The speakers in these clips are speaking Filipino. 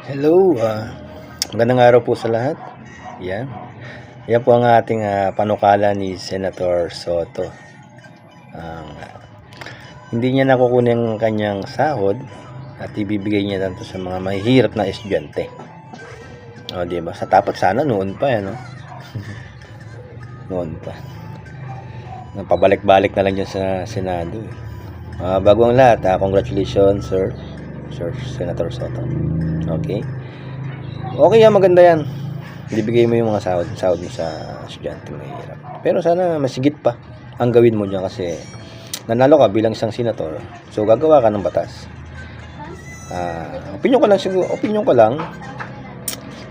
Hello, ah, magandang araw po sa lahat. Yan. Yan po ang ating ah, panukala ni Senator Soto. Ah, hindi niya nakukunin ang kanyang sahod at ibibigay niya lang to sa mga mahihirap na estudyante. O, di ba? Sa tapat sana noon pa, yan, no? noon pa. Napabalik-balik na lang dyan sa Senado. Eh. Ah, bago ang lahat, ah, congratulations, sir. Sir Senator Soto. Okay? Okay yan, maganda yan. Ibigay mo yung mga sahod, sahod mo sa estudyante mahirap. Pero sana masigit pa ang gawin mo dyan kasi nanalo ka bilang isang senator. So gagawa ka ng batas. Ah, opinion ko lang siguro, opinion ko lang.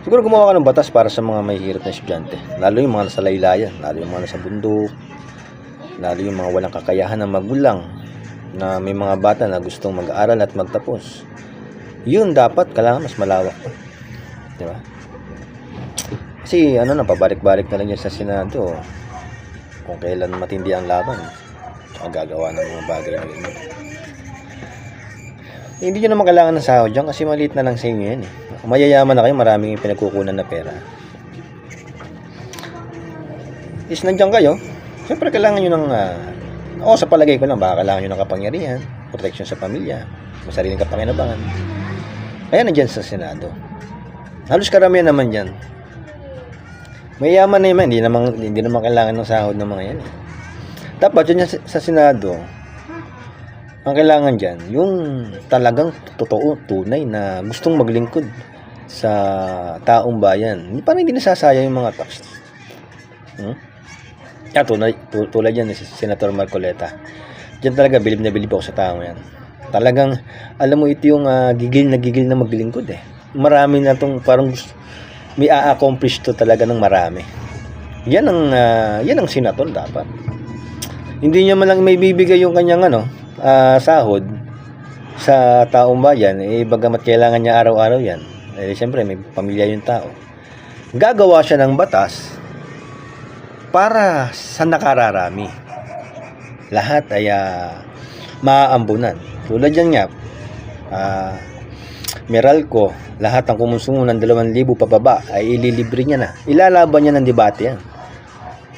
Siguro gumawa ka ng batas para sa mga mahihirap na estudyante. Lalo yung mga nasa laylayan, lalo yung mga nasa bundok, lalo yung mga walang kakayahan ng magulang na may mga bata na gustong mag-aaral at magtapos. Yun dapat kailangan mas malawak. Di ba? Kasi ano na, pabalik-balik na lang yan sa Senado. Kung kailan matindi ang laban. Tsaka gagawa ng mga bagay na ganyan. Eh, hindi nyo naman kailangan ng sahod dyan kasi maliit na lang sa inyo yan eh. Mayayaman na kayo, maraming pinagkukunan na pera. Is nandiyan kayo, siyempre kailangan nyo ng ah, o sa palagay ko lang, baka kailangan nyo ng kapangyarihan, protection sa pamilya, may sariling kapakinabangan. Kaya nandiyan sa Senado. Halos karamihan naman dyan. May yaman na yaman, hindi naman, hindi naman kailangan ng sahod ng mga yan. Eh. Dapat dyan sa, sa Senado, ang kailangan dyan, yung talagang totoo, tunay na gustong maglingkod sa taong bayan. Hindi parang hindi nasasaya yung mga tax. Hmm? Ah, tulad, tu- tulad yan ni Senator Marcoleta. Diyan talaga, bilib na bilib ako sa tao yan. Talagang, alam mo, ito yung ah, gigil na gigil na maglingkod eh. Marami na tong parang may a-accomplish to talaga ng marami. Yan ang, ah, yan ang senator dapat. Hindi niya man lang may bibigay yung kanyang ano, ah, sahod sa taong bayan, eh bagamat kailangan niya araw-araw yan. Eh, siyempre, may pamilya yung tao. Gagawa siya ng batas para sa nakararami. Lahat ay uh, maaambunan. Tulad yan nga, ah, Meralco, lahat ng kumusumo ng 2,000 pababa ay ililibre niya na. Ilalaban niya ng debate yan.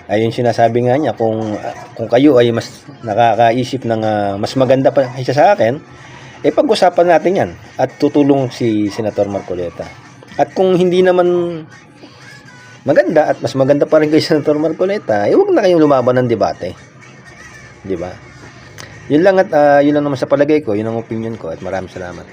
Ayun sinasabi nga niya, kung, kung kayo ay mas nakakaisip ng ah, mas maganda pa kaysa sa akin, eh pag-usapan natin yan at tutulong si Senator Marcoleta. At kung hindi naman maganda at mas maganda pa rin kay Senator Marcoleta, eh huwag na kayong lumaban ng debate. Di ba? Yun lang at ah, yun lang naman sa palagay ko, yun ang opinion ko at maraming salamat.